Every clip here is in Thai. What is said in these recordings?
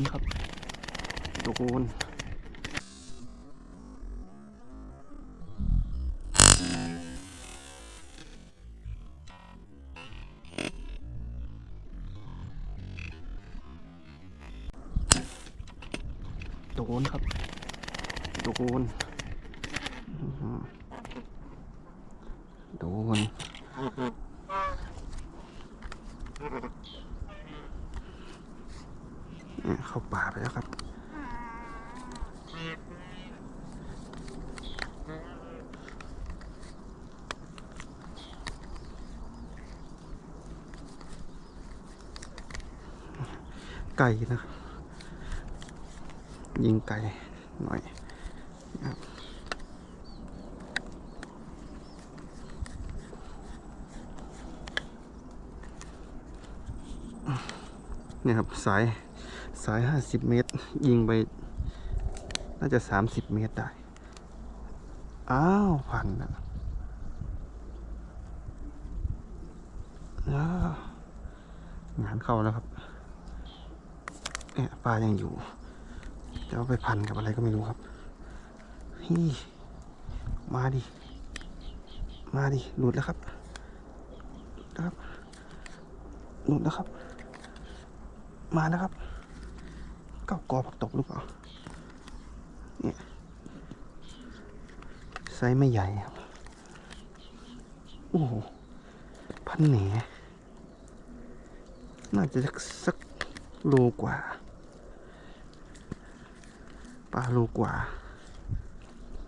นครับโดนโดนครับโดนอื้อหือโดน เข้าป่าไปแล้วครับ ไก่นะ ยิงไก่หน่อยนะครับเนี่ยครับสาย สายห้าสิบเมตร ยิงไป น่าจะสามสิบเมตรได้ อ้าวพันนะอ้งานเข้าแล้วครับเนี่ยปลายังอยู่จะเอาไปพันกับอะไรก็ไม่รู้ครับฮี่มาดิ มาดิ หลุดแล้วครับหลุดแล้วครับหลุดแล้วครับ มาแล้วครับ ก้ากอผักตบหรือเปล่าเนี่ยไซส์ไม่ใหญ่ครับ โอ้โห พันแหนน่าจะสักโลกว่าปลาโลกว่า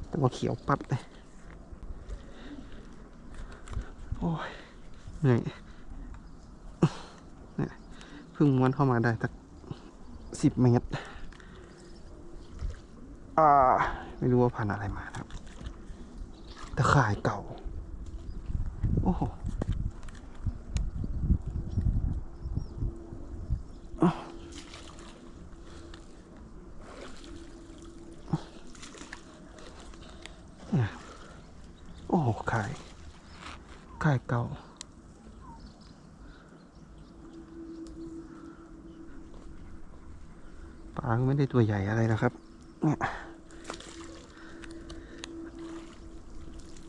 แต่ว่าเขียวปัดเลย โอ้ยเหนื่อยเนี่ยเพิ่งม้วนเข้ามาได้สัก สิบเมตร อ่า ไม่รู้ว่าพันอะไรมาครับตะข่ายเก่า โอ้โหโอ้โหข่ายข่เก่าาก็ไม่ได้ตัวใหญ่อะไรนะครับ เนี่ย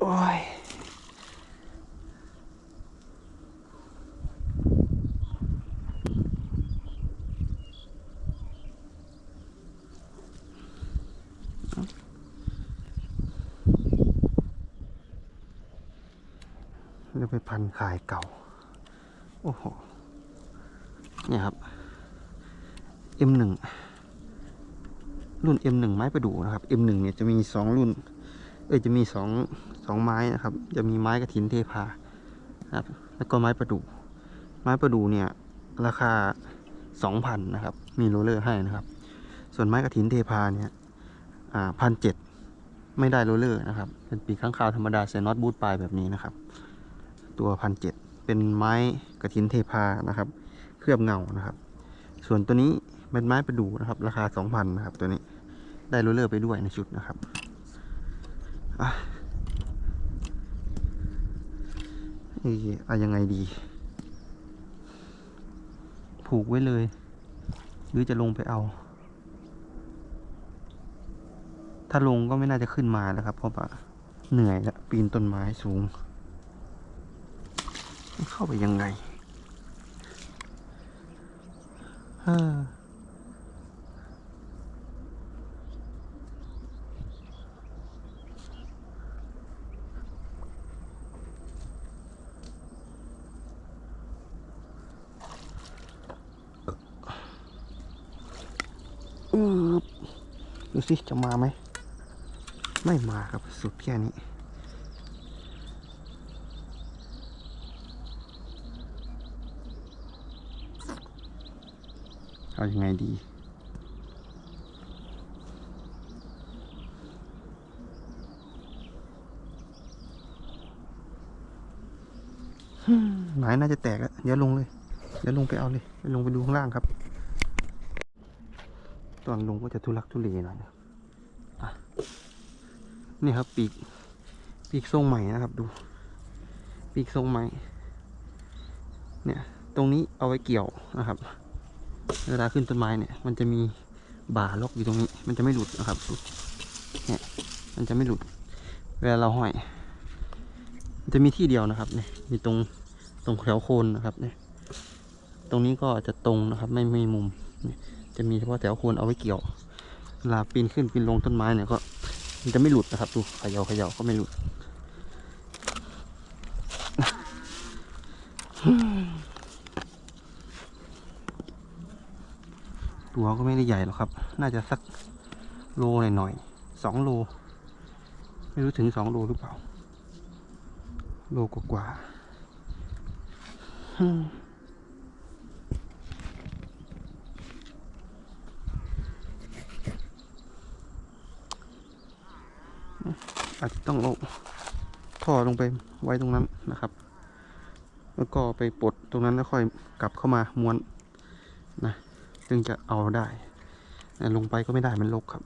โอ้ยแล้วไปพันขายเก่า โอ้โห เนี่ยครับ M1 รุ่น M1 ไม้ประดู่นะครับ M1 เนี่ยจะมีสองรุ่น เอ้ยจะมีสองสองไม้นะครับ จะมีไม้กระถินเทพานะครับแล้วก็ไม้ประดู่ไม้ประดู่เนี่ยราคาสองพันนะครับ มีโรเลอร์ให้นะครับ ส่วนไม้กระถินเทพาเนี่ยอ่าพันเจ็ดไม่ได้โรเลอร์นะครับ เป็นปีกข้างคาวธรรมดาใส่น็อตบูทปลายแบบนี้นะครับ ตัวพันเจ็ดเป็นไม้กระถินเทพานะครับ เคลือบเงานะครับ ส่วนตัวนี้เป็นไม้ประดู่นะครับ ราคาสองพันนะครับตัวนี้ ได้โรลเลอร์ไปด้วยในชุดนะครับอะเอ้ยเอายังไงดี ผูกไว้เลย หรือจะลงไปเอา ถ้าลงก็ไม่น่าจะขึ้นมาแล้วครับ เพราะว่าเหนื่อยแล้วปีนต้นไม้สูง เข้าไปยังไงเฮ้ออบ ดูสิจะมาไหม ไม่มาครับสุดแค่นี้ เอายังไงดีหมายน่าจะแตกแล้วเดี๋ยวลงเลย เดี๋ยวลงไปเอาเลยไปลงไปดูข้างล่างครับ ตอนลงก็จะทุลักทุเลหน่อยนะนี่ครับปีก ปีกทรงใหม่นะครับดู ปีกทรงใหม่ เนี่ย ตรงนี้เอาไว้เกี่ยวนะครับ เวลาขึ้นต้นไม้เนี่ย มันจะมีบ่าล็อกอยู่ตรงนี้ มันจะไม่หลุดนะครับเนี่ย มันจะไม่หลุด เวลาเราห้อย มันจะมีที่เดียวนะครับ เนี่ย มีตรงตรงแถวโคนนะครับ เนี่ย ตรงนี้ก็จะตรงนะครับ ไม่มีมุมเนี่ย จะมีเฉพาะแถวโคนเอาไว้เกี่ยวเวลาปีนขึ้นปีนลงต้นไม้เนี่ยก็มันจะไม่หลุดนะครับดูเขย่าเขย่าก็ไม่หลุดตัวก็ไม่ได้ใหญ่หรอกครับ น่าจะสักโลหน่อยหน่อยๆสองโล ไม่รู้ถึงสองโลหรือเปล่า โลกว่าๆ อาจจะต้องเอาท่อลงไปไว้ตรงนั้นนะครับ แล้วก็ไปปลดตรงนั้นแล้วค่อยกลับเข้ามาม้วนนะจึงจะเอาได้แต่ลงไปก็ไม่ได้มันลกครับ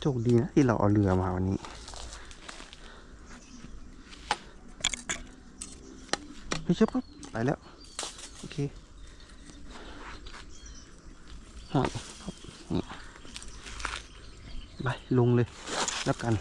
โชคดีนะที่เราเอาเรือมาวันนี้ เฮ้ยเชฟครับไปแล้ว โอเคหอยครับนี่ไปลงเลยแล้วกัน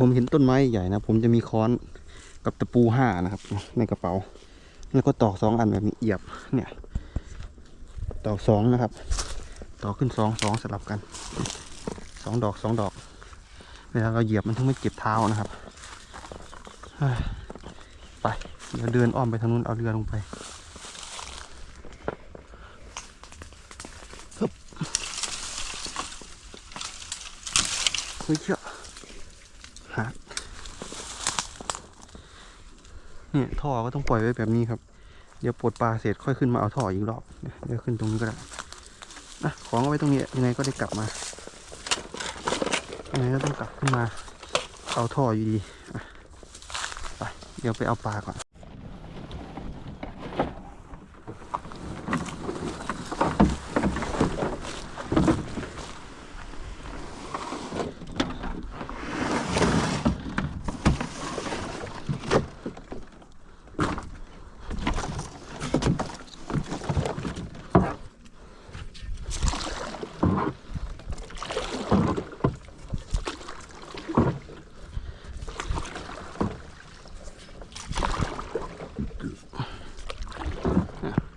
ผมเห็นต้นไม้ใหญ่นะผมจะมีค้อนกับตะปูห้านะครับ ในกระเป๋า แล้วก็ตอกสองอันแบบนี้เหยียบเนี่ยตอกสองนะครับต่อขึ้นสองสองสลับกันสองดอกสองดอกเวลาเราเหยียบมันถึงไม่เจ็บเท้านะครับไปเดี๋ยวเดินอ้อมไปทางนู้นเอาเรือลงไปฮึบเฮ้ยเชี่ยหัก เนี่ยท่อก็ต้องปล่อยไว้แบบนี้ครับ เดี๋ยวปลดปลาเสร็จค่อยขึ้นมาเอาท่ออีกรอบ เดี๋ยวขึ้นตรงนี้ก็ได้นะของเอาไว้ตรงนี้ยังไงก็ได้กลับมายังไงก็ต้องกลับขึ้นมา เอาท่ออยู่ดีไปเดี๋ยวไปเอาปลาก่อน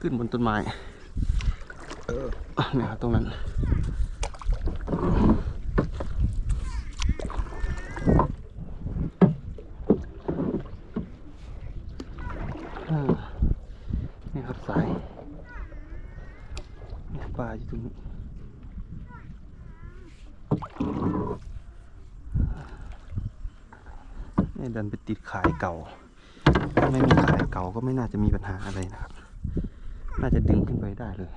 ขึ้นบนต้นไม้เนี่ยครับตรงนั้นนี่ครับสายเนี่ยปลาอยู่ตรงนี้นี่ดันไปติดขายเก่า ถ้าไม่มีขายเก่าก็ไม่น่าจะมีปัญหาอะไรนะครับ น่าจะดึงขึ้นไปได้เลย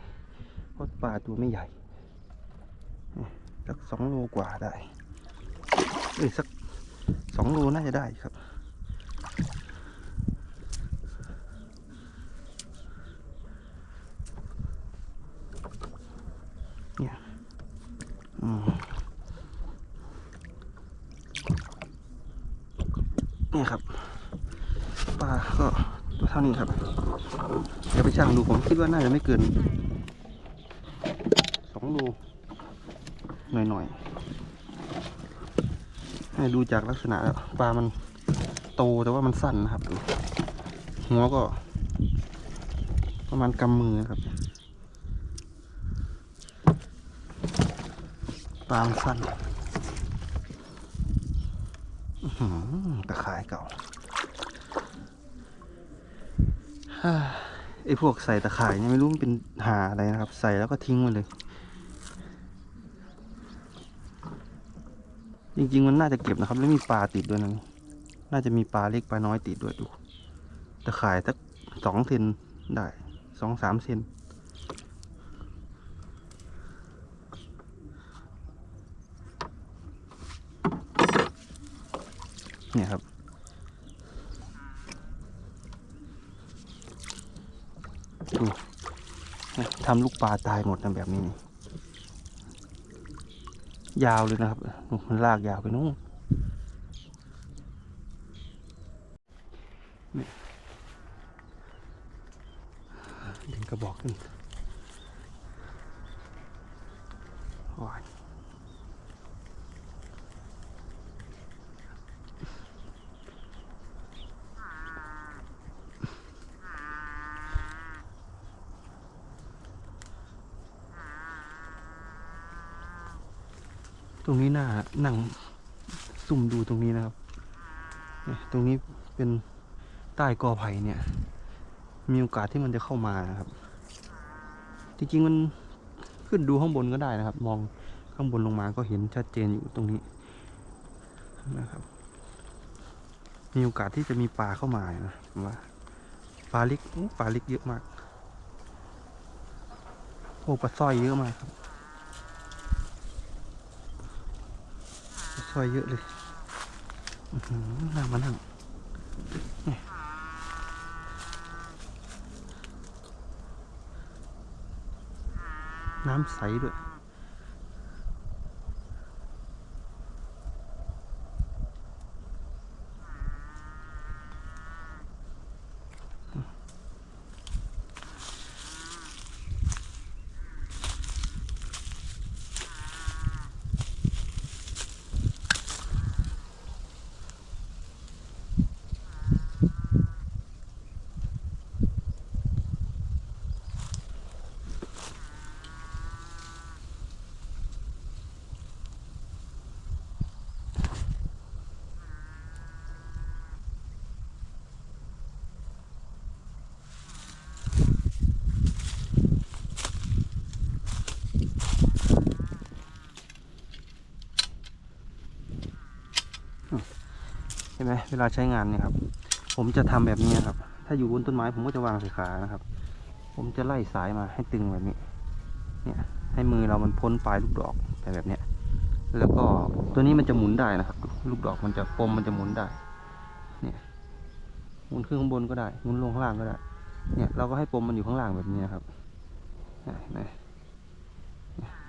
เพราะปลาตัวไม่ใหญ่สักสองโลกว่าได้เอ้ยสักสองโลน่าจะได้ครับ เนี่ยอืมเนี่ยครับปลาก็ เท่านี้ครับ เดี๋ยวไปช่างดูผมคิดว่าน่าจะไม่เกินสองโลหน่อยๆให้ดูจากลักษณะปลามันโตแต่ว่ามันสั้นนะครับหัวก็ ประมาณกำมือครับปลามันสั้นอื้อหือตะขายเก่า ไอพวกใส่ตะข่ายเนี่ยไม่รู้มันเป็นหาอะไรนะครับ ใส่แล้วก็ทิ้งมันเลย จริงๆมันน่าจะเก็บนะครับ แล้วมีปลาติดด้วยนะน่าจะมีปลาเล็กปลาน้อยติดด้วยดูตะข่ายสักสองเซนได้สองสามเซนเนี่ยครับ ดูทำลูกปลาตายหมดนะแบบนี้นี่ยาวเลยนะครับ มันลากยาวไปนู่นนี่ดึงกระบอกขึ้นว้ายตรงนี้ นั่งซุ่มดูตรงนี้นะครับเนี่ยตรงนี้เป็นใต้กอไผ่เนี่ย มีโอกาสที่มันจะเข้ามานะครับ จริงๆมันขึ้นดูข้างบนก็ได้นะครับ มองข้างบนลงมาก็เห็นชัดเจนอยู่ตรงนี้นะครับ มีโอกาสที่จะมีปลาเข้ามานะว่าปลาเล็กปลาเล็กเยอะมากโอ้ปลาสร้อยเยอะมากครับ ซอยเยอะเลยอื้อหือน่ามานั่งน้ำใสด้วย เห็นไหมเวลาใช้งานเนี่ยครับ ผมจะทำแบบนี้ครับ ถ้าอยู่บนต้นไม้ผมก็จะวางใส่ขานะครับ ผมจะไล่สายมาให้ตึงแบบนี้ เนี่ย ให้มือเรามันพ้นปลายลูกดอกไปแบบเนี้ย แล้วก็ตัวนี้มันจะหมุนได้นะครับ ลูกดอกมันจะปมมันจะหมุนได้ เนี่ย หมุนขึ้นข้างบนก็ได้ หมุนลงข้างล่างก็ได้ เนี่ย เราก็ให้ปมมันอยู่ข้างล่างแบบนี้นะครับนี่ยเห็นไหม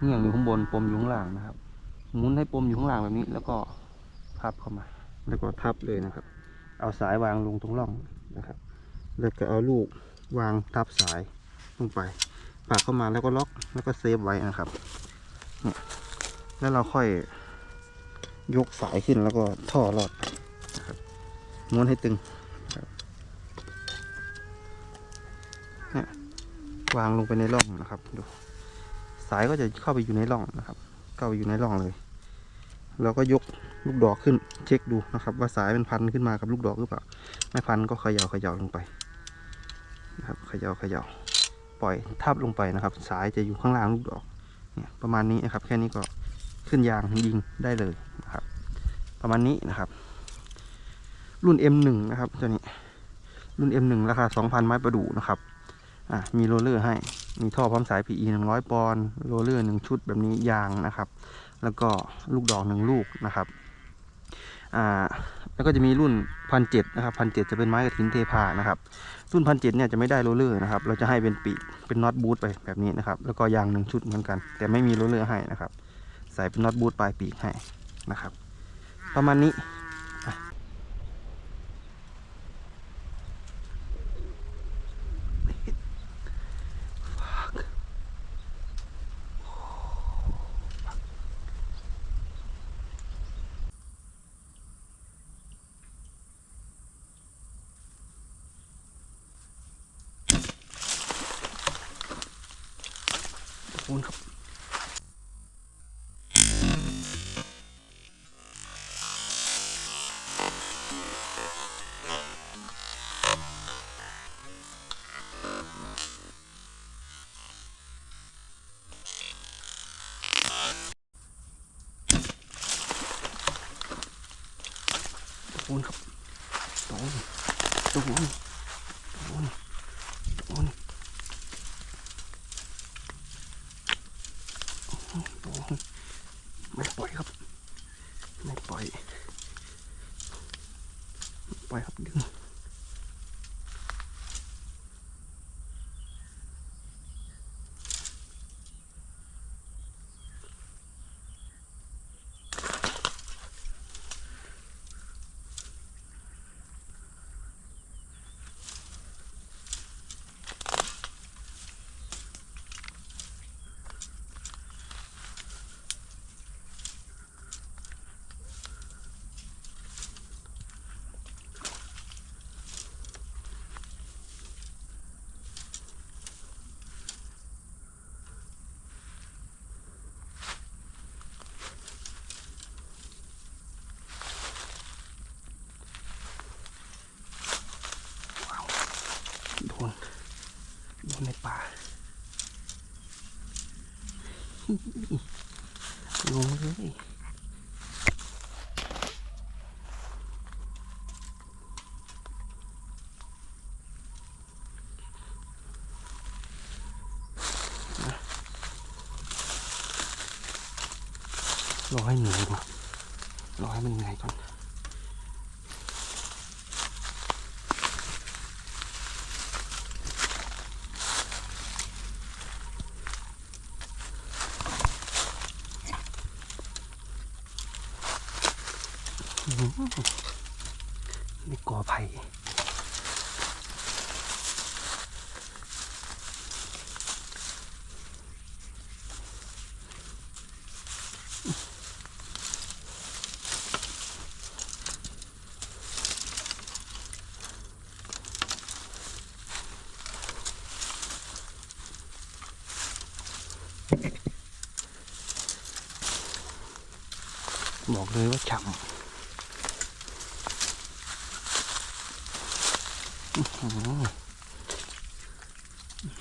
เงี่ยงอยู่ข้างบนปมอยู่ข้างล่างนะครับ หมุนให้ปมอยู่ข้างล่างแบบนี้ แล้วก็พับเข้ามา แล้วก็ทับเลยนะครับ เอาสายวางลงตรงร่องนะครับ แล้วก็เอาลูกวางทับสายลงไปปากเข้ามาแล้วก็ล็อกแล้วก็เซฟไว้นะครับแล้วเราค่อยยกสายขึ้นแล้วก็ท่อรอดนะครับม้วนให้ตึงนะวางลงไปในร่องนะครับดูสายก็จะเข้าไปอยู่ในร่องนะครับ เข้าไปอยู่ในร่องเลย แล้วก็ยก ลูกดอกขึ้นเช็คดูนะครับ ว่าสายมันพันขึ้นมากับลูกดอกหรือเปล่า ไม่พันก็เขย่าเขย่าลงไปนะครับเขย่าเขย่าปล่อยทับลงไปนะครับ สายจะอยู่ข้างล่างลูกดอกเนี่ยประมาณนี้นะครับ แค่นี้ก็ขึ้นยางยิงได้เลยนะครับ ประมาณนี้นะครับ รุ่น M1 นะครับตัวนี้รุ่น M1 ราคา 2,000 ไม้ประดู่นะครับอะมีโรลเลอร์ให้ มีท่อพร้อมสาย PE 100 ปอนด์โรลเลอร์ 1 ชุดแบบนี้ยางนะครับ แล้วก็ลูกดอกหนึ่งลูกนะครับ อ่าแล้วก็จะมีรุ่นพันเจ็ดนะครับพันเจ็ดจะเป็นไม้กระถินเทพานะครับ รุ่นพันเจ็ดเนี่ยจะไม่ได้โรลเลอร์นะครับ เราจะให้เป็นปีกเป็นน็อตบูทไปแบบนี้นะครับ แล้วก็ยางหนึ่งชุดเหมือนกัน แต่ไม่มีโรลเลอร์ให้นะครับ ใส่เป็นน็อตบูทปลายปีกให้นะครับ ประมาณนี้ คุณครับ ในป่าลงเลยรอให้เหนื่อยก่อนรอให้มันเหนื่อยก่อนกอไผ่ บอกเลยว่าฉ่ำอืม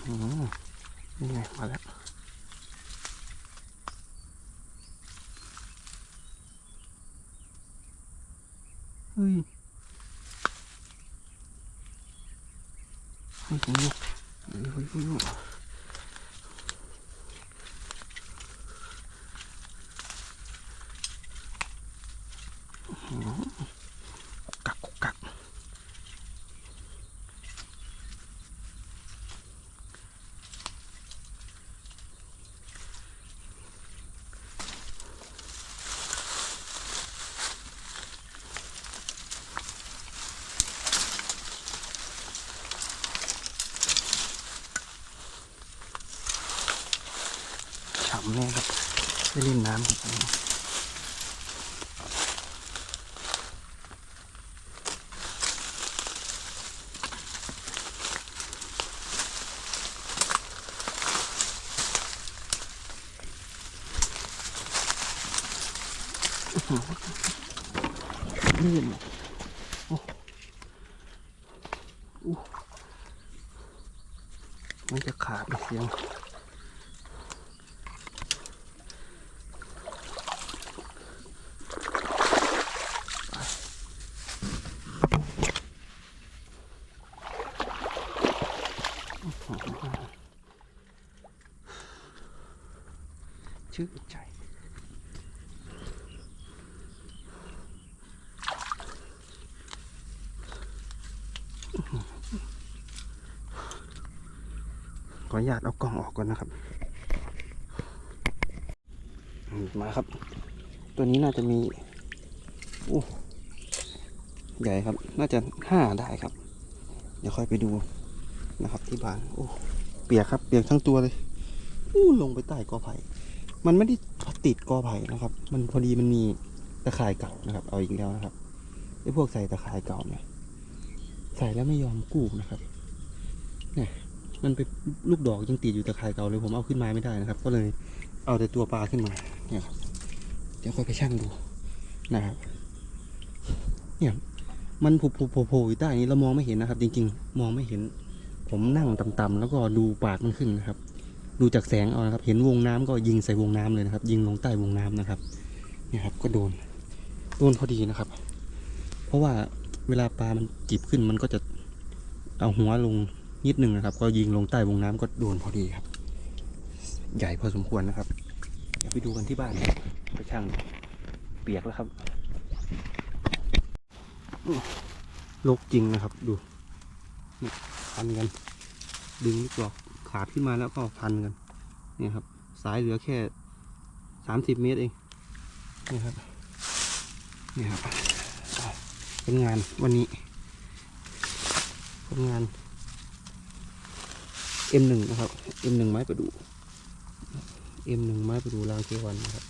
อืมนี่ไงมาแล้วเฮ้ยเฮ้ยเฮ้ยอืมกักกุกกัก ฉ่ำแน่ครับได้เล่นน้ำครับลื่นโอ้โอ้มันจะขาดเสียง ชื่อใจขออนุญาตเอากล่องออกก่อนนะครับ มาครับ ตัวนี้น่าจะมีโอ้ใหญ่ครับ น่าจะห้าได้ครับ เดี๋ยวค่อยไปดู นะครับ ที่บ้านโอ้เปียกครับ เปียกทั้งตัวเลยอู้ลงไปใต้กอไผ่มันไม่ได้ติดกอไผ่นะครับ มันพอดีมันมีตะข่ายเก่านะครับ เอาอีกแล้วนะครับไอ้พวกใส่ตะข่ายเก่าเนี่ยใส่แล้วไม่ยอมกู้นะครับเนี่ยมันเป็นลูกดอกยังติดอยู่ตะข่ายเก่าเลยผมเอาขึ้นมาไม่ได้นะครับ ก็เลยเอาแต่ตัวปลาขึ้นมาเนี่ยครับเดี๋ยวค่อยไปชั่งดูนะครับ เนี่ยมันโผล่โผล่อยู่ใต้นี้เรามองไม่เห็นนะครับ จริง ๆ มองไม่เห็น ผมนั่งต่ำๆแล้วก็ดูปากมันขึ้นนะครับ ดูจากแสงเอานะครับ เห็นวงน้ำก็ยิงใส่วงน้ำเลยนะครับ ยิงลงใต้วงน้ำนะครับเนี่ยครับ ก็โดนโดนพอดีนะครับ เพราะว่าเวลาปลามันจิบขึ้นมันก็จะเอาหัวลงนิดนึงนะครับ ก็ยิงลงใต้วงน้ำก็โดนพอดีครับ ใหญ่พอสมควรนะครับเดี๋ยวไปดูกันที่บ้านครับไปช่างเปียกแล้วครับลกจริงนะครับ ดูพันกัน ดึงลูกดอกขาดขึ้นมาแล้วก็พันกันเนี่ยครับ สายเหลือแค่สามสิบเมตรเอง นี่ครับ นี่ครับ เป็นงานวันนี้ เป็นงาน M1 นะครับ M1 ไม้ประดู M1 ไม้ประดูรางเกวันนะครับ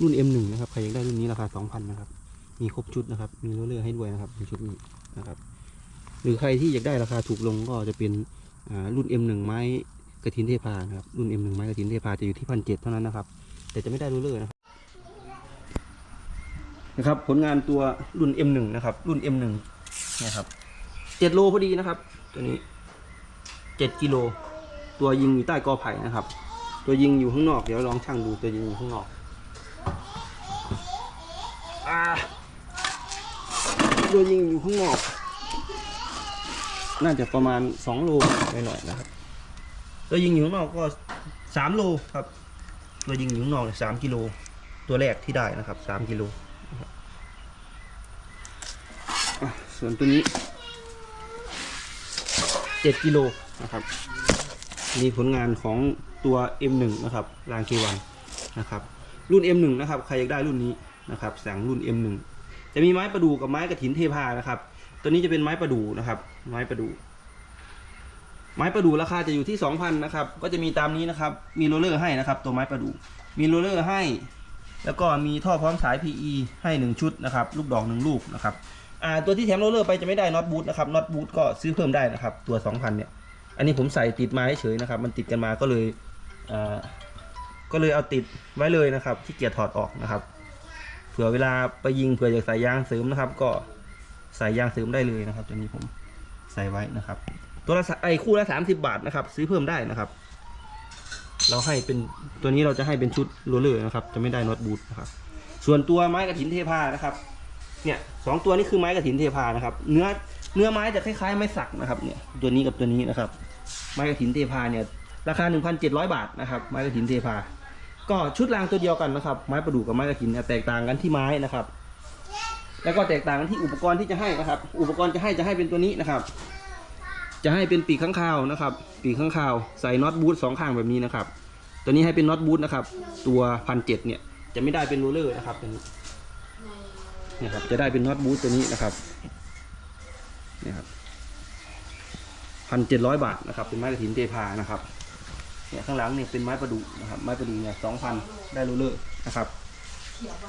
รุ่น M1 นะครับ ใครอยากได้รุ่นนี้ราคา2,000นะครับ มีครบชุดนะครับ มีโรลเลอร์ให้ด้วยนะครับในชุดนี้นะครับ หรือใครที่อยากได้ราคาถูกลงก็จะเป็นรุ่น M1 ไม้กระถินเทพาครับรุ่น M1 ไม้กระถินเทพาจะอยู่ที่พันเจ็ดเท่านั้นนะครับ แต่จะไม่ได้โรลเลอร์นะครับนะครับผลงานตัวรุ่น M1 นะครับ รุ่น M1 เนี่ยครับเจ็ดโลพอดีนะครับ ตัวนี้เจ็ดกิโลตัวยิงอยู่ใต้กอไผ่นะครับ ตัวยิงอยู่ข้างนอกเดี๋ยวลองช่างดูตัวยิงอยู่ข้างนอกอตัวยิงอยู่ข้างนอก น่าจะประมาณสองโลหน่อยๆนะครับ ตัวยิงอยู่ข้างนอกก็สามโลครับ ตัวยิงอยู่ข้างนอกสามกิโลตัวแรกที่ได้นะครับสามกิโลนะครับอะส่วนตัวนี้เจ็ดกิโลนะครับนี่ผลงานของตัว M1 นะครับรางเกวันนะครับ รุ่น M1 นะครับ ใครอยากได้รุ่นนี้นะครับสั่งรุ่น M1 จะมีไม้ประดู่กับไม้กระถินเทพานะครับ ตัวนี้จะเป็นไม้ประดู่นะครับ ไม้ประดู่ไม้ประดู่ราคาจะอยู่ที่2,000นะครับ ก็จะมีตามนี้นะครับ มีโรลเลอร์ให้นะครับ ตัวไม้ประดู่มีโรลเลอร์ให้ แล้วก็มีท่อพร้อมสาย PE ให้1ชุดนะครับ ลูกดอก1ลูกนะครับอ่าตัวที่แถมโรลเลอร์ไปจะไม่ได้น็อตบูทนะครับ น็อตบูทก็ซื้อเพิ่มได้นะครับ ตัว2,000เนี่ย อันนี้ผมใส่ติดมาเฉยนะครับ มันติดกันมาก็เลยอ่าก็เลยเอาติดไว้เลยนะครับ ที่เกียจถอดออกนะครับ เผื่อเวลาไปยิงเผื่ออยากใส่ยางเสริมนะครับ ก็ ใส่ยางเสริมได้เลยนะครับ ตัวนี้ผมใส่ไว้นะครับ ตัวละไอคู่ละสามสิบาทนะครับ ซื้อเพิ่มได้นะครับ เราให้เป็นตัวนี้เราจะให้เป็นชุดโรลเลอร์นะครับ จะไม่ได้น็อตบูทนะครับ ส่วนตัวไม้กระถินเทพานะครับ เนี่ยสองตัวนี้คือไม้กระถินเทพานะครับ เนื้อเนื้อไม้จะคล้ายๆไม้สักนะครับ เนี่ย ตัวนี้กับตัวนี้นะครับ ไม้กระถินเทพาเนี่ยราคา 1,700 บาทนะครับ ไม้กระถินเทพา ก็ชุดรางตัวเดียวกันนะครับ ไม้ประดู่กับไม้กระถินแตกต่างกันที่ไม้นะครับ แล้วก็แตกต่างกันที่อุปกรณ์ที่จะให้นะครับ อุปกรณ์จะให้จะให้เป็นตัวนี้นะครับ จะให้เป็นปีกข้างคาวนะครับ ปีกข้างคาวใส่น็อตบูทสองข้างแบบนี้นะครับ ตัวนี้ให้เป็นน็อตบูทนะครับ ตัวพันเจ็ดเนี่ยจะไม่ได้เป็นโรเลอร์นะครับตัวนี้นี่ยครับ จะได้เป็นน็อตบูทตัวนี้นะครับนี่ครับพันเจ็ดร้อยบาทนะครับ เป็นไม้กระถินเทพานะครับเนี่ยข้างหลังเนี่ยเป็นไม้ประดู่นะครับ ไม้ประดู่เนี่ยสองพันได้โรเลอร์นะครับ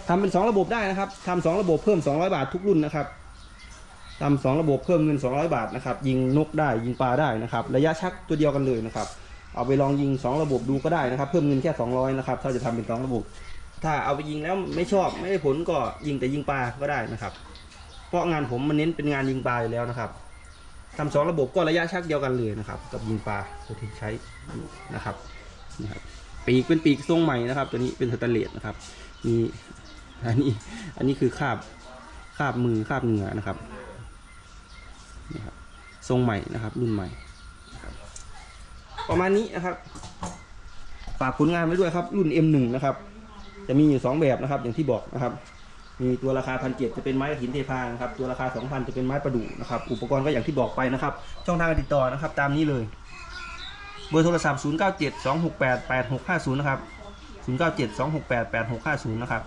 ทำเป็นสองระบบได้นะครับทำสองระบบเพิ่มสองร้อยบาททุกรุ่นนะครับทำสองระบบเพิ่มเงินสองร้อยบาทนะครับ ยิงนกได้ยิงปลาได้นะครับ ระยะชักตัวเดียวกันเลยนะครับ เอาไปลองยิงสองระบบดูก็ได้นะครับ เพิ่มเงินแค่สองร้อยนะครับ ถ้าจะทำเป็นสองระบบ ถ้าเอาไปยิงแล้วไม่ชอบไม่ได้ผลก็ยิงแต่ยิงปลาก็ได้นะครับ เพราะงานผมมันเน้นเป็นงานยิงปลาอยู่แล้วนะครับทำสองระบบก็ระยะชักเดียวกันเลยนะครับ กับยิงปลาตัวที่ใช้นะครับนะครับปีกเป็นปีกทรงใหม่นะครับ ตัวนี้เป็นสแตนเลสนะครับ มีอันนี้อันนี้คือคาบคาบมือคาบเหงื่อนะครับนี่ครับ ทรงใหม่นะครับ รุ่นใหม่ประมาณนี้นะครับ ฝากผลงานไว้ด้วยครับ รุ่น M1 นะครับ จะมีอยู่สองแบบนะครับ อย่างที่บอกนะครับ มีตัวราคาพันเจ็ดจะเป็นไม้กระถินเทพานะครับ ตัวราคาสองพันจะเป็นไม้ประดู่นะครับ อุปกรณ์ก็อย่างที่บอกไปนะครับ ช่องทางการติดต่อนะครับ ตามนี้เลย เบอร์โทรศัพท์ 0 9 7 2 6 8 8 6 5 0 นะครับ 0 9 7 2 6 8 8 6 5 0 นะครับ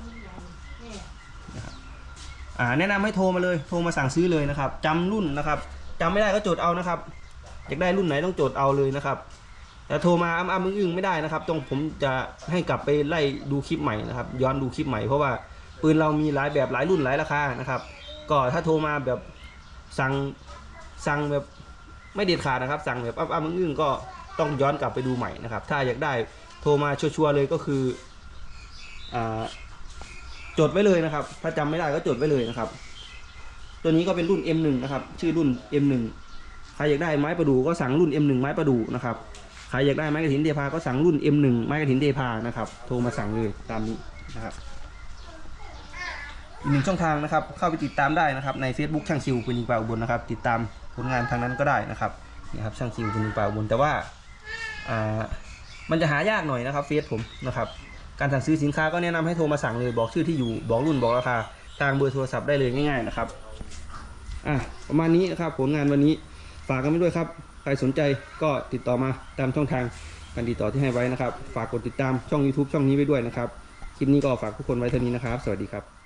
แนะนำให้โทรมาเลย โทรมาสั่งซื้อเลยนะครับจำรุ่นนะครับจำไม่ได้ก็จดเอานะครับ อยากได้รุ่นไหนต้องจดเอาเลยนะครับ แต่โทรมาอ้ำๆอึ้งๆไม่ได้นะครับต้องผมจะให้กลับไปไล่ดูคลิปใหม่นะครับ ย้อนดูคลิปใหม่เพราะว่าปืนเรามีหลายแบบหลายรุ่นหลายราคานะครับ ก็ถ้าโทรมาแบบสั่งสั่งแบบไม่เด็ดขาดนะครับ สั่งแบบอ้ำๆอึ้งๆก็ต้องย้อนกลับไปดูใหม่นะครับ ถ้าอยากได้ โทรมาชัวร์เลยก็คืออ่าจดไว้เลยนะครับ ถ้าจำไม่ได้ก็จดไว้เลยนะครับ ตัวนี้ก็เป็นรุ่น M1 นะครับ ชื่อรุ่น M1 ใครอยากได้ไม้ประดู่ก็สั่งรุ่น M1 ไม้ประดู่นะครับ ใครอยากได้ไม้กระถินเทพาก็สั่งรุ่น M1 ไม้กระถินเทพานะครับ โทรมาสั่งเลยตามนี้นะครับอีกหนึ่งช่องทางนะครับ เข้าไปติดตามได้นะครับ ใน Facebook ช่างคิวปืนยิงปลาอุบลนะครับ ติดตามผลงานทางนั้นก็ได้นะครับนี่ครับ ช่างคิวปืนยิงปลาอุบลแต่ว่าอ่า มันจะหายากหน่อยนะครับเฟซผมนะครับ การสั่งซื้อสินค้าก็แนะนำให้โทรมาสั่งเลยบอกชื่อที่อยู่บอกรุ่นบอกราคาทางเบอร์โทรศัพท์ได้เลยง่ายๆนะครับอะประมาณนี้นะครับผลงานวันนี้ฝากกันไว้ด้วยครับ ใครสนใจก็ติดต่อมาตามช่องทางการติดต่อที่ให้ไว้นะครับ ฝากกดติดตามช่อง YouTube ช่องนี้ไว้ด้วยนะครับ คลิปนี้ก็ฝากทุกคนไว้เท่านี้นะครับ สวัสดีครับ